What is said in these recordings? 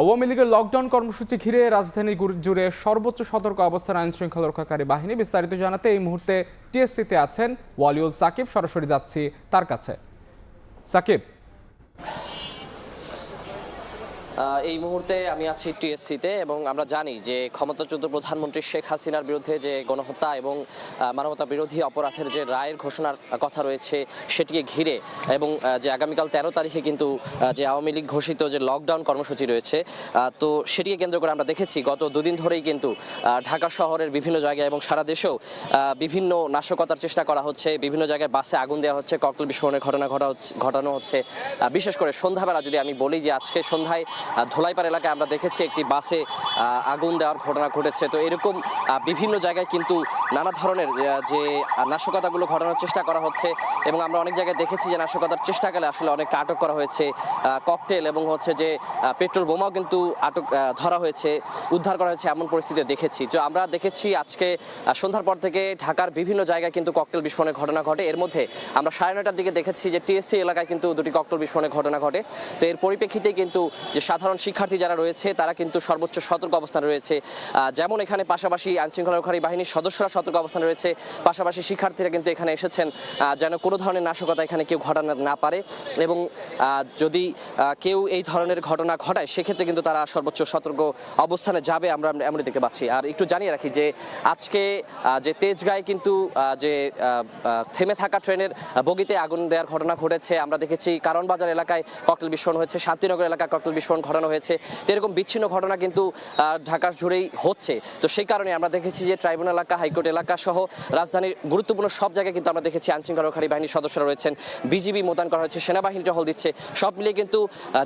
আওয়ামী লীগের লকডাউন কর্মসূচি ঘিরে রাজধানী জুড়ে সর্বোচ্চ সতর্ক অবস্থার আইন শৃঙ্খলা রক্ষাকারী বাহিনী বিস্তারিত জানাতে এই মুহূর্তে টিএসসিতে আছেন ওয়ালিউল সাকিব। সরাসরি যাচ্ছি তার কাছে। সাকিব এই মুহূর্তে আমি আছি টিএসসিতে এবং আমরা জানি যে ক্ষমতাচ্যুত প্রধানমন্ত্রী শেখ হাসিনার বিরুদ্ধে যে গণহত্যা এবং মানবতা বিরোধী অপরাধের যে রায়ের ঘোষণার কথা রয়েছে সেটিকে ঘিরে এবং যে আগামীকাল তেরো তারিখে কিন্তু যে আওয়ামী লীগ ঘোষিত যে লকডাউন কর্মসূচি রয়েছে তো সেটিকে কেন্দ্র করে আমরা দেখেছি গত দুদিন ধরেই কিন্তু ঢাকা শহরের বিভিন্ন জায়গায় এবং সারা দেশেও বিভিন্ন নাশকতার চেষ্টা করা হচ্ছে, বিভিন্ন জায়গায় বাসে আগুন দেওয়া হচ্ছে, ককটেল বিস্ফোরণের ঘটনা ঘটা ঘটানো হচ্ছে। বিশেষ করে সন্ধ্যাবেলা যদি আমি বলি যে আজকে সন্ধ্যায় ধোলাইপাড় এলাকায় আমরা দেখেছি একটি বাসে আগুন দেওয়ার ঘটনা ঘটেছে। তো এরকম বিভিন্ন জায়গায় কিন্তু নানা ধরনের যে- নাশকতাগুলো ঘটানোর চেষ্টা করা হচ্ছে এবং আমরা অনেক জায়গায় দেখেছি যে নাশকতার চেষ্টাকালে আসলে অনেককে আটক করা হয়েছে ককটেল এবং হচ্ছে যে পেট্রোল বোমাও কিন্তু আটক ধরা হয়েছে, উদ্ধার করা হয়েছে এমন পরিস্থিতি দেখেছি। তো আমরা দেখেছি আজকে সন্ধ্যার পর থেকে ঢাকার বিভিন্ন জায়গায় কিন্তু ককটেল বিস্ফোরণের ঘটনা ঘটে। এর মধ্যে আমরা সাড়ে নয়টার দিকে দেখেছি যে টিএসসি এলাকায় কিন্তু দুটি ককটেল বিস্ফোরণের ঘটনা ঘটে। তো এর পরিপ্রেক্ষিতে কিন্তু যে সাধারণ শিক্ষার্থী যারা রয়েছে, তারা কিন্তু সর্বোচ্চ সতর্ক অবস্থানে রয়েছে। যেমন এখানে পাশাপাশি আইনশৃঙ্খলা রক্ষাকারী বাহিনীর সদস্যরা সতর্ক অবস্থানে রয়েছে। পাশাপাশি শিক্ষার্থীরা কিন্তু এখানে এসেছেন যেন কোনো ধরনের নাশকতা এখানে কেউ ঘটানো না পারে এবং যদি কেউ এই ধরনের ঘটনা ঘটায়, সেক্ষেত্রে কিন্তু তারা সর্বোচ্চ সতর্ক অবস্থানে যাবে। আমরা এমনই দেখতে পাচ্ছি। আর একটু জানিয়ে রাখি যে, আজকে যে তেজগাঁয়ে কিন্তু যে থেমে থাকা ট্রেনের বগিতে আগুন দেওয়ার ঘটনা ঘটেছে। আমরা দেখেছি কারণ বাজার এলাকায় ককটেল বিস্ফোরণ হয়েছে। শান্তিনগর এলাকায় ককটেল বিস্ফোরণ ঘটানো হয়েছে। তো এরকম বিচ্ছিন্ন ঘটনা কিন্তু ঢাকার জুড়েই হচ্ছে। তো সেই কারণে আমরা দেখেছি যে ট্রাইব্যুনাল এলাকা, হাইকোর্ট এলাকা সহ রাজধানীর গুরুত্বপূর্ণ সব জায়গায় কিন্তু আমরা দেখেছি আইনশৃঙ্খলা রক্ষাকারী বাহিনীর সদস্যরা রয়েছেন। বিজিবি মোতায়েন করা হয়েছে, সেনাবাহিনী টহল দিচ্ছে। সব মিলিয়ে কিন্তু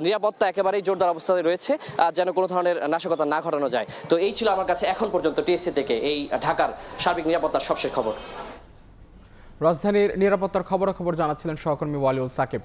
নিরাপত্তা একেবারেই জোরদার অবস্থায় রয়েছে যেন কোনো ধরনের নাশকতা না ঘটানো যায়। তো এই ছিল আমার কাছে এখন পর্যন্ত টিএসসি থেকে এই ঢাকার সার্বিক নিরাপত্তার সবশেষ খবর। রাজধানীর নিরাপত্তার খবরাখবর জানাচ্ছিলেন সহকর্মী ওয়ালিউল সাকিব।